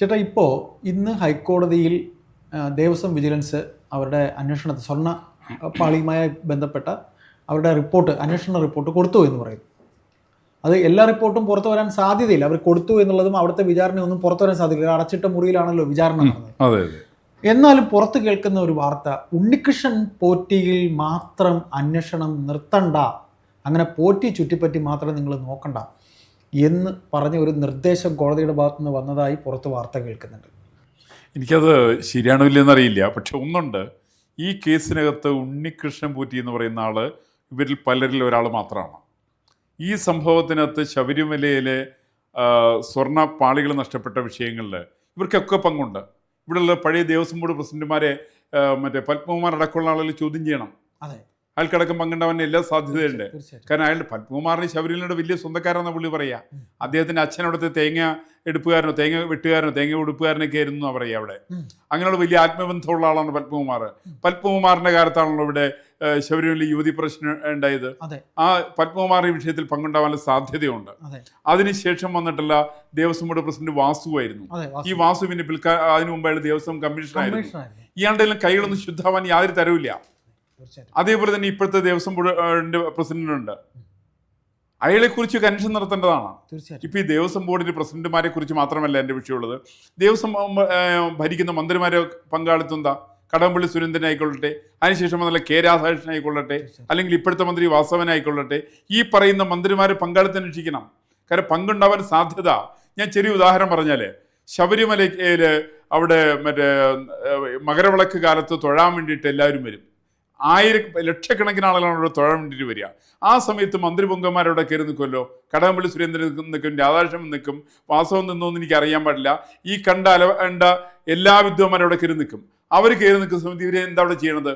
ചേട്ടാ ഇപ്പോൾ ഇന്ന് ഹൈക്കോടതിയിൽ ദേവസ്വം വിജിലൻസ് അവരുടെ അന്വേഷണത്തെ സ്വർണ പാളിയുമായി ബന്ധപ്പെട്ട അവരുടെ റിപ്പോർട്ട് അന്വേഷണ റിപ്പോർട്ട് കൊടുത്തു എന്ന് പറയുന്നു. അത് എല്ലാ റിപ്പോർട്ടും പുറത്തു വരാൻ സാധ്യതയില്ല. അവർ കൊടുത്തു എന്നുള്ളതും അവിടുത്തെ വിചാരണയൊന്നും പുറത്തു വരാൻ സാധ്യതയില്ല. അടച്ചിട്ട മുറിയിലാണല്ലോ വിചാരണ നടന്നത്. എന്നാലും പുറത്ത് കേൾക്കുന്ന ഒരു വാർത്ത ഉണ്ണികൃഷ്ണൻ പോറ്റിയിൽ മാത്രം അന്വേഷണം നിർത്തണ്ട അങ്ങനെ പോറ്റി ചുറ്റിപ്പറ്റി മാത്രം നിങ്ങൾ നോക്കണ്ട. എന്ന് പറഞ്ഞ ഒരു നിർദ്ദേശം കോടതിയുടെ ഭാഗത്തു നിന്ന് വന്നതായി പുറത്ത് വാർത്ത കേൾക്കുന്നുണ്ട്. എനിക്കത് ശരിയാണോ ഇല്ലെന്ന് അറിയില്ല. പക്ഷെ ഒന്നുണ്ട്. ഈ കേസിനകത്ത് ഉണ്ണികൃഷ്ണൻ പൂറ്റി എന്ന് പറയുന്ന ആൾ ഇവരിൽ പലരിൽ ഒരാൾ മാത്രമാണ്. ഈ സംഭവത്തിനകത്ത് ശബരിമലയിലെ സ്വർണ പാളികൾ നഷ്ടപ്പെട്ട വിഷയങ്ങളിൽ ഇവർക്കൊക്കെ പങ്കുണ്ട്. ഇവിടെയുള്ള പഴയ ദേവസ്വം ബോർഡ് പ്രസിഡന്റുമാരെ മറ്റേ പത്മകുമാർ അടക്കമുള്ള ആളുകൾ ചോദ്യം ചെയ്യണം. അതെ. അയാൾക്കടക്കം പങ്കുണ്ടാവാൻ എല്ലാ സാധ്യതയുണ്ട്. കാരണം അയാളുടെ പത്മകുമാറിന് ശബരിമലയുടെ വലിയ സ്വന്തക്കാരെന്ന പുള്ളി പറയാ. ഉം. അദ്ദേഹത്തിന്റെ അച്ഛൻ അവിടുത്തെ തേങ്ങ എടുപ്പുകാരനോ തേങ്ങ വെട്ടുകാരനോ തേങ്ങ ഉടുപ്പുകാരനൊക്കെ ആയിരുന്നു എന്നാ പറയാ അവിടെ. അങ്ങനെയുള്ള വലിയ ആത്മബന്ധമുള്ള ആളാണ് പത്മകുമാർ. പത്മകുമാറിന്റെ കാലത്താണല്ലോ ഇവിടെ ശബരിമല യുവതി പ്രശ്നം ഉണ്ടായത്. ആ പത്മകുമാർ ഈ വിഷയത്തിൽ പങ്കുണ്ടാവാനുള്ള സാധ്യതയുണ്ട്. അതെ. അതിനുശേഷം വന്നിട്ടുള്ള ദേവസ്വം ബോർഡ് പ്രസിഡന്റ് വാസുവായിരുന്നു ആയിരുന്നു. ഈ വാസു പിന്നെ പിൽക്കാ അതിനു മുമ്പ് അയാൾ ദേവസ്വം കമ്മീഷണറായിരുന്നു. കമ്മീഷണറായിരുന്നു. ഇയാളുടെ കൈകളൊന്നും ശുദ്ധമാവാൻ യാതൊരു തരവില്ല അതേപോലെ തന്നെ ഇപ്പോഴത്തെ ദേവസ്വം ബോർഡിന്റെ പ്രസിഡന്റ് ഉണ്ട് അയാളെ കുറിച്ച് കൺഷൻ നടത്തേണ്ടതാണ്. ഇപ്പൊ ഈ ദേവസ്വം ബോർഡിന്റെ പ്രസിഡന്റുമാരെ കുറിച്ച് മാത്രമല്ല എന്റെ വിഷയമുള്ളത്. ദേവസ്വം ഭരിക്കുന്ന മന്ത്രിമാരെ പങ്കാളിത്തം കടമ്പള്ളി സുരേന്ദ്രൻ ആയിക്കൊള്ളട്ടെ അതിനുശേഷം നല്ല കെ രാധാകൃഷ്ണൻ ആയിക്കൊള്ളട്ടെ അല്ലെങ്കിൽ ഇപ്പോഴത്തെ മന്ത്രി വാസവൻ ആയിക്കൊള്ളട്ടെ ഈ പറയുന്ന മന്ത്രിമാരെ പങ്കാളിത്തം രക്ഷിക്കണം. കാരണം പങ്കുണ്ടാവാൻ സാധ്യത ഞാൻ ചെറിയ ഉദാഹരണം പറഞ്ഞാൽ ശബരിമലയിൽ അവിടെ മറ്റേ മകരവിളക്ക് കാലത്ത് തൊഴാൻ വേണ്ടിയിട്ട് എല്ലാവരും വരും. ആയിരം ലക്ഷക്കണക്കിന് ആളുകളാണ് അവിടെ തൊഴാൻ വേണ്ടിയിട്ട് വരിക. ആ സമയത്ത് മന്ത്രി പൊങ്കന്മാരവിടെ കയറി നിൽക്കുമല്ലോ? കടകംപള്ളി സുരേന്ദ്രൻ നിൽക്കും രാധാകൃഷ്ണൻ നിൽക്കും വാസവൻ നിന്നോന്ന് എനിക്ക് അറിയാൻ പാടില്ല. ഈ കണ്ട അല കണ്ട എല്ലാ വിദ്വാന്മാരും അവിടെ കയറി നിൽക്കും. അവർ കയറി നിൽക്കുന്ന സമയത്ത് ഇവരെ എന്താ അവിടെ ചെയ്യണത്?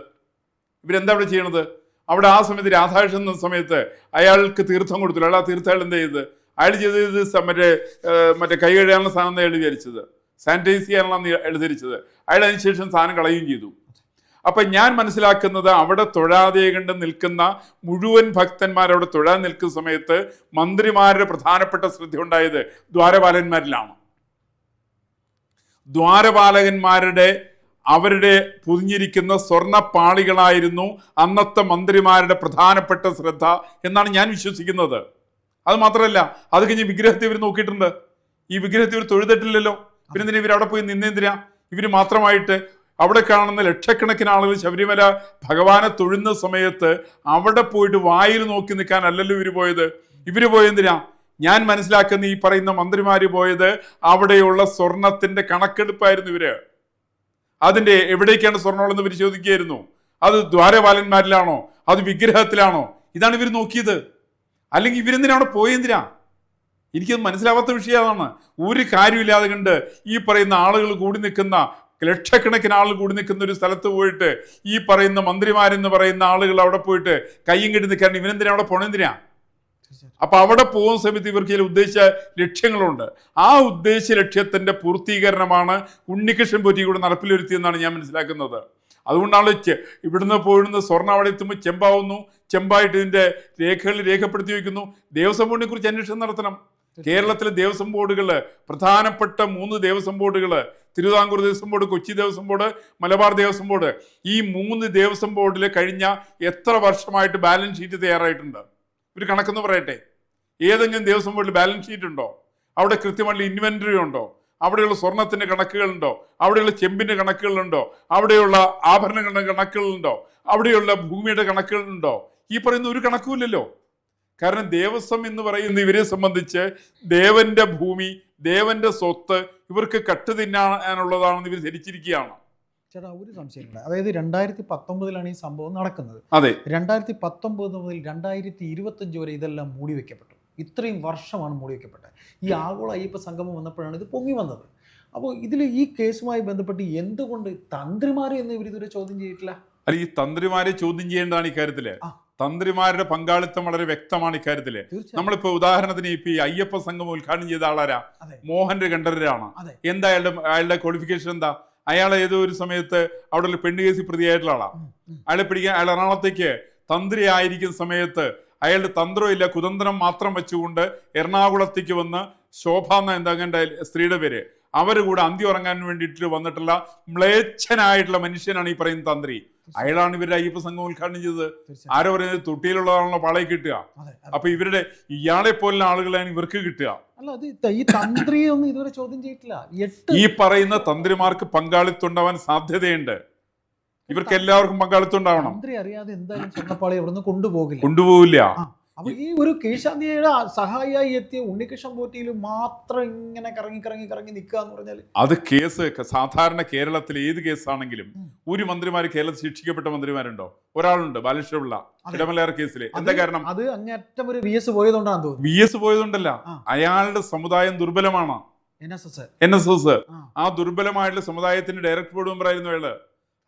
ഇവരെന്താ അവിടെ ചെയ്യണത്? അവിടെ ആ സമയത്ത് രാധാകൃഷ്ണൻ എന്ന സമയത്ത് അയാൾക്ക് തീർത്ഥം കൊടുത്തില്ല. അയാൾ ആ തീർത്ഥം അയാൾ എന്താ ചെയ്തത്? അയാൾ ചെയ്തത് മറ്റേ മറ്റേ കൈ കഴുകാനുള്ള സാധനം അയാൾ വിചാരിച്ചത് സാനിറ്റൈസ് ചെയ്യാനുള്ള എഴുതിരിച്ചത് അയാൾ അതിനുശേഷം സാധനം കളയുകയും ചെയ്തു. അപ്പൊ ഞാൻ മനസ്സിലാക്കുന്നത് അവിടെ തൊഴാതെ കണ്ട് നിൽക്കുന്ന മുഴുവൻ ഭക്തന്മാർ അവിടെ തൊഴാൻ നിൽക്കുന്ന സമയത്ത് മന്ത്രിമാരുടെ പ്രധാനപ്പെട്ട ശ്രദ്ധ ഉണ്ടായത് ദ്വാരപാലന്മാരിലാണ്. ദ്വാരപാലകന്മാരുടെ അവരുടെ പൊതിഞ്ഞിരിക്കുന്ന സ്വർണ പാളികളായിരുന്നു അന്നത്തെ മന്ത്രിമാരുടെ പ്രധാനപ്പെട്ട ശ്രദ്ധ എന്നാണ് ഞാൻ വിശ്വസിക്കുന്നത്. അത് മാത്രമല്ല അത് കഴിഞ്ഞ് വിഗ്രഹത്തെ ഇവർ നോക്കിയിട്ടുണ്ട്. ഈ വിഗ്രഹത്തെ ഇവർ തൊഴുതിട്ടില്ലല്ലോ. പിന്നെന്തിനാ ഇവർ അവിടെ പോയി നിന്നെന്തിനാ? ഇവർ മാത്രമായിട്ട് അവിടെ കാണുന്ന ലക്ഷക്കണക്കിന് ആളുകൾ ശബരിമല ഭഗവാനെ തൊഴുന്ന സമയത്ത് അവിടെ പോയിട്ട് വായിൽ നോക്കി നിൽക്കാൻ അല്ലല്ലോ ഇവർ പോയത് ഇവർ പോയെന്തിനാ ഞാൻ മനസ്സിലാക്കുന്ന ഈ പറയുന്ന മന്ത്രിമാര് പോയത് അവിടെയുള്ള സ്വർണത്തിന്റെ കണക്കെടുപ്പായിരുന്നു ഇവർ. അതിന്റെ എവിടേക്കാണ് സ്വർണമുള്ളതെന്ന് ഇവർ ചോദിക്കുകയായിരുന്നു അത് ദ്വാരപാലന്മാരിലാണോ? അത് വിഗ്രഹത്തിലാണോ? ഇതാണ് ഇവർ നോക്കിയത്. അല്ലെങ്കിൽ ഇവരെന്തിനാ അവിടെ പോയെന്തിനാ എനിക്കത് മനസ്സിലാവാത്ത വിഷയം അതാണ് ഒരു കാര്യമില്ലാതെ കണ്ട് ഈ പറയുന്ന ആളുകൾ കൂടി നിൽക്കുന്ന ലക്ഷക്കണക്കിന് ആൾ കൂടി നിൽക്കുന്ന ഒരു സ്ഥലത്ത് പോയിട്ട് ഈ പറയുന്ന മന്ത്രിമാരെന്ന് പറയുന്ന ആളുകൾ അവിടെ പോയിട്ട് കയ്യും കെട്ടി നിൽക്കാൻ ഇവനെന്തിനാ അവിടെ പോണെന്തിനാ അപ്പൊ അവിടെ പോകുന്ന സമയത്ത് ഇവർക്ക് ചില ഉദ്ദേശ ലക്ഷ്യങ്ങളുണ്ട്. ആ ഉദ്ദേശ ലക്ഷ്യത്തിന്റെ പൂർത്തീകരണമാണ് ഉണ്ണികൃഷ്ണൻ പൊറ്റി കൂടെ നടപ്പിലൊരുത്തിയെന്നാണ് ഞാൻ മനസ്സിലാക്കുന്നത്. അതുകൊണ്ടാണ് ഇവിടുന്ന് പോയിടുന്ന സ്വർണ അവിടെ എത്തുമ്പോൾ ചെമ്പാവുന്നു. ചെമ്പായിട്ട് ഇതിന്റെ രേഖകൾ രേഖപ്പെടുത്തി വയ്ക്കുന്നു. ദേവസ്വം ബോർഡിനെ കുറിച്ച് അന്വേഷണം നടത്തണം. കേരളത്തിലെ ദേവസ്വം ബോർഡുകൾ പ്രധാനപ്പെട്ട മൂന്ന് ദേവസ്വം ബോർഡുകൾ Thiruvithamkoor Devaswom board Kochi Devaswom board Malabar Devaswom board ഈ മൂന്ന് ദേവസ്വം ബോർഡിൽ കഴിഞ്ഞ എത്ര വർഷമായിട്ട് ബാലൻസ് ഷീറ്റ് തയ്യാറായിട്ടുണ്ട്? ഒരു കണക്കെന്ന് പറയട്ടെ. ഏതെങ്കിലും ദേവസ്വം ബോർഡിൽ ബാലൻസ് ഷീറ്റ് ഉണ്ടോ? അവിടെ കൃത്യമായിട്ടുള്ള ഇൻവെന്ററി ഉണ്ടോ? അവിടെയുള്ള സ്വർണത്തിന്റെ കണക്കുകളുണ്ടോ? അവിടെയുള്ള ചെമ്പിന്റെ കണക്കുകളുണ്ടോ? അവിടെയുള്ള ആഭരണങ്ങളുടെ കണക്കുകളുണ്ടോ? അവിടെയുള്ള ഭൂമിയുടെ കണക്കുകളുണ്ടോ? ഈ പറയുന്ന ഒരു കണക്കുമില്ലല്ലോ. കാരണം ദേവസ്വം എന്ന് പറയുന്ന ഇവരെ സംബന്ധിച്ച് ദേവന്റെ ഭൂമി ദേവന്റെ സ്വത്ത് ഇവർക്ക് കട്ട് തിന്നാനുള്ളതാണെന്ന് ഇവർ ധരിച്ചിരിക്കുകയാണ്. ചേട്ടാ ഒരു സംശയമില്ല അതായത് രണ്ടായിരത്തി പത്തൊമ്പതിലാണ് ഈ സംഭവം നടക്കുന്നത്. അതെ. രണ്ടായിരത്തി പത്തൊമ്പത് മുതൽ രണ്ടായിരത്തി ഇരുപത്തഞ്ച് വരെ ഇതെല്ലാം മൂടി വെക്കപ്പെട്ടു. ഇത്രയും വർഷമാണ് മൂടി വെക്കപ്പെട്ടത്. ഈ ആഗോള അയ്യപ്പ സംഗമം വന്നപ്പോഴാണ് ഇത് പൊങ്ങി വന്നത്. അപ്പോൾ ഇതിൽ ഈ കേസുമായി ബന്ധപ്പെട്ട് എന്തുകൊണ്ട് തന്ത്രിമാരെ എന്ന് ഇവർ ഇതുവരെ ചോദ്യം ചെയ്തിട്ടില്ല? അല്ല ഈ തന്ത്രിമാരെ ചോദ്യം ചെയ്യേണ്ടതാണ് ഇക്കാര്യത്തിൽ. തന്ത്രിമാരുടെ പങ്കാളിത്തം വളരെ വ്യക്തമാണ് ഇക്കാര്യത്തിൽ. നമ്മളിപ്പോ ഉദാഹരണത്തിന് ഇപ്പൊ ഈ അയ്യപ്പ സംഘം ഉദ്ഘാടനം ചെയ്ത ആളാരാ? മോഹന്റെ കണ്ഠരരാണ്? എന്താ അയാളുടെ അയാളുടെ ക്വാളിഫിക്കേഷൻ എന്താ? അയാൾ ഏതോ ഒരു സമയത്ത് അവിടെ ഒരു പെണ്ണ് കേസി പ്രതിയായിട്ടുള്ള ആളാ. ഉം, ഉം. അയാളെ പിടിക്കാൻ അയാൾ എറണാകുളത്തേക്ക് തന്ത്രി ആയിരിക്കുന്ന സമയത്ത് അയാളുടെ തന്ത്രമില്ല കുതന്ത്രം മാത്രം വെച്ചുകൊണ്ട് എറണാകുളത്തേക്ക് വന്ന് ശോഭ എന്ന എന്താ അങ്ങനെ സ്ത്രീയുടെ പേര്? അവർ കൂടെ അന്തി ഉറങ്ങാൻ വേണ്ടിയിട്ട് വന്നിട്ടുള്ള മ്ലേച്ഛനായിട്ടുള്ള മനുഷ്യനാണ് ഈ പറയുന്ന തന്ത്രി. അയാളാണ് ഇവരുടെ അയ്യപ്പ സംഘം ഉദ്ഘാടനം ചെയ്തത്. ആരോ പറയുന്നത് തൊട്ടിയിലുള്ളതാണല്ലോ പാളയെ കിട്ടുക. അപ്പൊ ഇവരുടെ ഇയാളെ പോലുള്ള ആളുകളാണ് ഇവർക്ക് കിട്ടുക. ഈ തന്ത്രി ഒന്നും ഇതുവരെ ചോദ്യം ചെയ്തിട്ടില്ല. ഈ പറയുന്ന തന്ത്രിമാർക്ക് പങ്കാളിത്തം ഉണ്ടാവാൻ സാധ്യതയുണ്ട്. ഇവർക്ക് എല്ലാവർക്കും പങ്കാളിത്തം ഉണ്ടാവണം തന്ത്രി അറിയാതെ എന്തായാലും സ്വർണപ്പാളി കൊണ്ടുപോകില്ല. കൊണ്ടുപോകില്ല. അപ്പൊ ഈ ഒരു കേശാന്തിയുടെ സഹായിയായി എത്തിയ ഉണ്ണികൃഷ്ണൻ പോറ്റിയിൽ മാത്രം ഇങ്ങനെ കറങ്ങി കറങ്ങി കറങ്ങി നിൽക്കുക എന്ന് പറഞ്ഞാൽ അത് കേസ് സാധാരണ കേരളത്തിൽ ഏത് കേസാണെങ്കിലും. ഒരു മന്ത്രിമാർ കേരളത്തിൽ ശിക്ഷിക്കപ്പെട്ട മന്ത്രിമാരുണ്ടോ? ഒരാളുണ്ട് ബാലകൃഷ്ണപിള്ള. ഇടമലയാർ കേസിലെ. എന്താ കാരണം? അത് അങ്ങേറ്റം ഒരു വി എസ് പോയതുകൊണ്ടാണ് തോന്നുന്നു. വി എസ് പോയതുകൊണ്ടല്ല. അയാളുടെ സമുദായം ദുർബലമാണ്. എൻ എസ് എസ് ആ. ദുർബലമായുള്ള ദുർബലമായിട്ടുള്ള സമുദായത്തിന്റെ ഡയറക്ടർ ബോർഡ് മെമ്പറായിരുന്നു അയാൾ.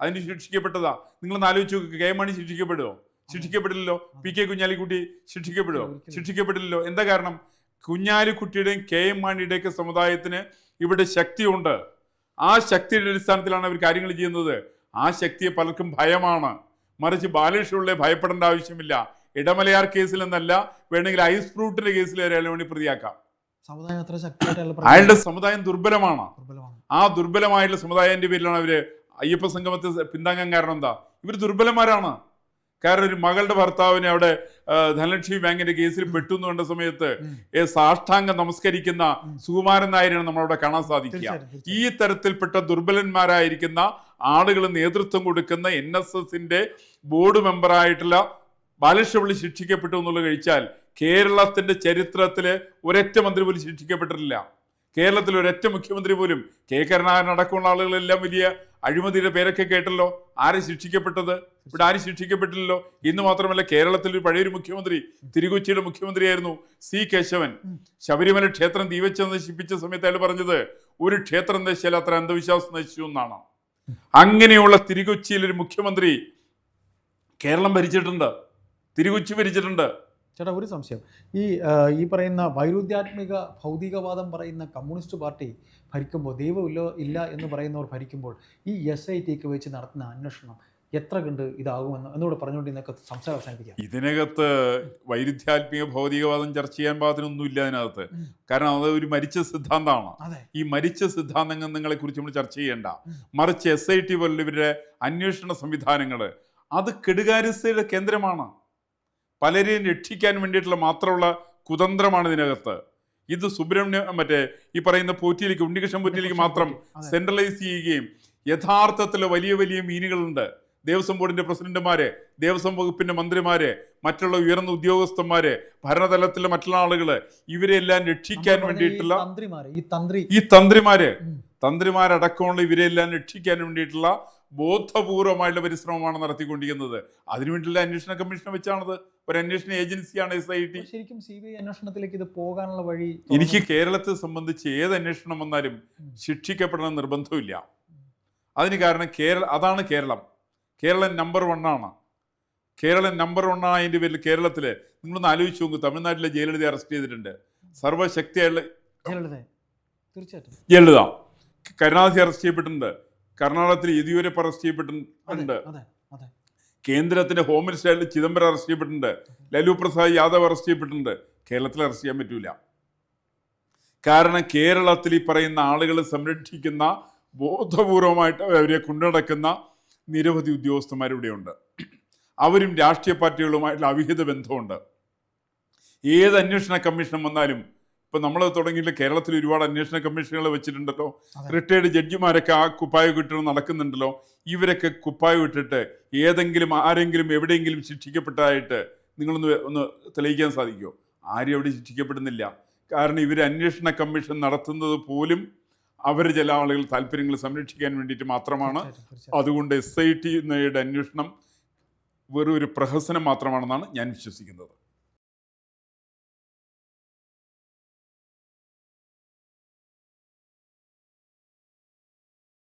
അതിന് ശിക്ഷിക്കപ്പെട്ടതാ. നിങ്ങൾ ആലോചിച്ചു കെ മണി ശിക്ഷിക്കപ്പെടുമോ ശിക്ഷിക്കപ്പെടില്ലല്ലോ. പി കെ കുഞ്ഞാലിക്കുട്ടി ശിക്ഷിക്കപ്പെടുമോ. ശിക്ഷിക്കപ്പെടില്ലല്ലോ. എന്താ കാരണം? കുഞ്ഞാലിക്കുട്ടിയുടെയും കെ എം മാണിയുടെയൊക്കെ സമുദായത്തിന് ഇവിടെ ശക്തിയുണ്ട്. ആ ശക്തിയുടെ അടിസ്ഥാനത്തിലാണ് അവർ കാര്യങ്ങൾ ചെയ്യുന്നത്. ആ ശക്തിയെ പലർക്കും ഭയമാണ്. മറിച്ച് ബാലകൃഷ്ണപിള്ളയെ ഭയപ്പെടേണ്ട ആവശ്യമില്ല. ഇടമലയാർ കേസിൽ എന്നല്ല വേണമെങ്കിൽ ഐസ് ഫ്രൂട്ടിന്റെ കേസിൽ അയാളെ വേണ്ടി പ്രതിയാക്കാം. അയാളുടെ സമുദായം ദുർബലമാണ്. ആ ദുർബലമായിട്ടുള്ള സമുദായത്തിന്റെ പേരിലാണ് അവർ അയ്യപ്പ സംഗമത്തെ പിന്താങ്ങാൻ കാരണം എന്താ? ഇവർ ദുർബലന്മാരാണ്. കാരണം ഒരു മകളുടെ ഭർത്താവിനെ അവിടെ ധനലക്ഷ്മി ബാങ്കിന്റെ കേസിൽ പെട്ടു എന്ന് കണ്ട സമയത്ത് സാഷ്ടാംഗം നമസ്കരിക്കുന്ന. സുകുമാരൻ നായരാണ് നമ്മളവിടെ കാണാൻ സാധിക്കുക. ഈ തരത്തിൽപ്പെട്ട ദുർബലന്മാരായിരിക്കുന്ന ആളുകൾ നേതൃത്വം കൊടുക്കുന്ന എൻ എസ് എസിന്റെ ബോർഡ് മെമ്പറായിട്ടുള്ള ബാലകൃഷ്ണപിള്ളി ശിക്ഷിക്കപ്പെട്ടു എന്നുള്ളത് കഴിച്ചാൽ കേരളത്തിന്റെ ചരിത്രത്തിൽ ഒരൊറ്റ മന്ത്രി പോലും ശിക്ഷിക്കപ്പെട്ടിട്ടില്ല. കേരളത്തിൽ ഒരൊറ്റ മുഖ്യമന്ത്രി പോലും കെ കരുണാകരൻ അടക്കമുള്ള ആളുകളെല്ലാം വലിയ അഴിമതിയുടെ പേരൊക്കെ കേട്ടല്ലോ. ആരെ ശിക്ഷിക്കപ്പെട്ടത്? ഇവിടെ ആരും ശിക്ഷിക്കപ്പെട്ടില്ലല്ലോ? ഇന്ന് മാത്രമല്ല കേരളത്തിൽ ഒരു പഴയൊരു മുഖ്യമന്ത്രി തിരുകൊച്ചിയുടെ മുഖ്യമന്ത്രിയായിരുന്നു സി കേശവൻ. ശബരിമല ക്ഷേത്രം തീവച്ച് നശിപ്പിച്ച സമയത്ത് അയാൾ പറഞ്ഞത് ഒരു ക്ഷേത്രം നശിച്ചാൽ അത്ര അന്ധവിശ്വാസം നശിച്ചു എന്നാണ്. അങ്ങനെയുള്ള തിരുകൊച്ചിയിൽ ഒരു മുഖ്യമന്ത്രി കേരളം ഭരിച്ചിട്ടുണ്ട്. തിരുകൊച്ചി ഭരിച്ചിട്ടുണ്ട്. ചേട്ടാ ഒരു സംശയം. ഈ ഈ പറയുന്ന വൈരുദ്ധ്യാത്മിക ഭൗതികവാദം പറയുന്ന കമ്മ്യൂണിസ്റ്റ് പാർട്ടി ഭരിക്കുമ്പോൾ ദൈവമില്ല ഇല്ല എന്ന് പറയുന്നവർ ഭരിക്കുമ്പോൾ ഈ എസ് ഐ ടിക്ക് വെച്ച് നടത്തുന്ന അന്വേഷണം എത്ര കണ്ട് ഇതാകുമെന്ന് എന്നോട് പറഞ്ഞുകൊണ്ട് ഇന്നൊക്കെ സംസാരം അവസാനിപ്പിക്കാം. ഇതിനകത്ത് വൈരുദ്ധ്യാത്മിക ഭൗതികവാദം ചർച്ച ചെയ്യാൻ പാകത്തിനൊന്നും ഇല്ല അതിനകത്ത്. കാരണം അത് ഒരു മരിച്ച സിദ്ധാന്തമാണ്. ഈ മരിച്ച സിദ്ധാന്തങ്ങളെ കുറിച്ച് നമ്മൾ ചർച്ച ചെയ്യേണ്ട. മറിച്ച് എസ് ഐ ടി പോലുള്ള ഇവരുടെ അന്വേഷണ സംവിധാനങ്ങൾ അത് കെടുകാര്യസ്ഥയുടെ കേന്ദ്രമാണ്. പലരെയും രക്ഷിക്കാൻ വേണ്ടിയിട്ടുള്ള മാത്രമുള്ള കുതന്ത്രമാണ് ഇതിനകത്ത്. ഇത് സുബ്രഹ്മണ്യ മറ്റേ ഈ പറയുന്ന പോറ്റിയിലേക്ക് ഉണ്ണികൃഷ്ണൻ പോറ്റിയിലേക്ക് മാത്രം സെൻട്രലൈസ് ചെയ്യുകയും യഥാർത്ഥത്തിൽ വലിയ വലിയ മീനുകളുണ്ട് ദേവസ്വം ബോർഡിന്റെ പ്രസിഡന്റുമാര് ദേവസ്വം വകുപ്പിന്റെ മന്ത്രിമാര് മറ്റുള്ള ഉയർന്ന ഉദ്യോഗസ്ഥന്മാര് ഭരണതലത്തിലെ മറ്റുള്ള ആളുകൾ ഇവരെല്ലാം രക്ഷിക്കാൻ വേണ്ടിയിട്ടുള്ള ഈ തന്ത്രി. ഈ തന്ത്രിമാര്. തന്ത്രിമാരടക്കമുള്ള ഇവരെല്ലാം രക്ഷിക്കാൻ വേണ്ടിയിട്ടുള്ള ബോധപൂർവമായിട്ടുള്ള പരിശ്രമമാണ് നടത്തിക്കൊണ്ടിരിക്കുന്നത്. അതിനുവേണ്ടിയുള്ള അന്വേഷണ കമ്മീഷനെ വെച്ചാണത്. ഒരു അന്വേഷണ ഏജൻസിയാണ് എസ് ഐ ടി ശരിക്കും സി ബി ഐ അന്വേഷണത്തിലേക്ക് ഇത് പോകാനുള്ള വഴി എനിക്ക് കേരളത്തെ സംബന്ധിച്ച് ഏത് അന്വേഷണം വന്നാലും. ശിക്ഷിക്കപ്പെടണം നിർബന്ധമില്ല അതിന് കാരണം കേരള അതാണ് കേരളം. കേരളം നമ്പർ ആണ്. കേരളം നമ്പർ ആണ് അതിന്റെ പേരിൽ കേരളത്തിൽ നിങ്ങളൊന്ന് ആലോചിച്ച് നോക്കൂ. തമിഴ്നാട്ടിലെ ജയലളിത അറസ്റ്റ് ചെയ്തിട്ടുണ്ട്. സർവശക്തിയായുള്ള ജയലളിത തീർച്ചയായിട്ടും. ജയലളിത. കരുണാനിധി അറസ്റ്റ് ചെയ്യപ്പെട്ടിട്ടുണ്ട്. കർണാടകത്തിൽ യെദ്യൂരപ്പ അറസ്റ്റ് ചെയ്യപ്പെട്ടിട്ടുണ്ട്. കേന്ദ്രത്തിന്റെ ഹോം മിനിസ്റ്ററായിട്ട് ചിദംബരം അറസ്റ്റ് ചെയ്യപ്പെട്ടിട്ടുണ്ട്. ലാലു പ്രസാദ് യാദവ് അറസ്റ്റ് ചെയ്യപ്പെട്ടിട്ടുണ്ട്. കേരളത്തിൽ അറസ്റ്റ് ചെയ്യാൻ പറ്റൂല. കാരണം കേരളത്തിൽ ഈ പറയുന്ന ആളുകളെ സംരക്ഷിക്കുന്ന ബോധപൂർവമായിട്ട് അവരെ കൊണ്ടുനടക്കുന്ന നിരവധി ഉദ്യോഗസ്ഥന്മാരിവിടെയുണ്ട്. അവരും രാഷ്ട്രീയ പാർട്ടികളുമായിട്ടുള്ള അവിഹിത ബന്ധമുണ്ട്. ഏത് അന്വേഷണ കമ്മീഷൻ വന്നാലും ഇപ്പൊ നമ്മൾ തുടങ്ങിയിട്ട് കേരളത്തിൽ ഒരുപാട് അന്വേഷണ കമ്മീഷനുകൾ വെച്ചിട്ടുണ്ടല്ലോ. റിട്ടയർഡ് ജഡ്ജിമാരൊക്കെ ആ കുപ്പായ കിട്ടണം നടക്കുന്നുണ്ടല്ലോ. ഇവരൊക്കെ കുപ്പായ ഇട്ടിട്ട് ഏതെങ്കിലും ആരെങ്കിലും എവിടെയെങ്കിലും ശിക്ഷിക്കപ്പെട്ടതായിട്ട് നിങ്ങളൊന്ന് ഒന്ന് തെളിയിക്കാൻ സാധിക്കുമോ ആരും എവിടെ ശിക്ഷിക്കപ്പെടുന്നില്ല. കാരണം ഇവർ അന്വേഷണ കമ്മീഷൻ നടത്തുന്നത് പോലും അവർ ചില ആളുകൾ താല്പര്യങ്ങൾ സംരക്ഷിക്കാൻ വേണ്ടിയിട്ട് മാത്രമാണ്. അതുകൊണ്ട് എസ് ഐ ടി അന്വേഷണം വെറും ഒരു പ്രഹസനം മാത്രമാണെന്നാണ് ഞാൻ വിശ്വസിക്കുന്നത്.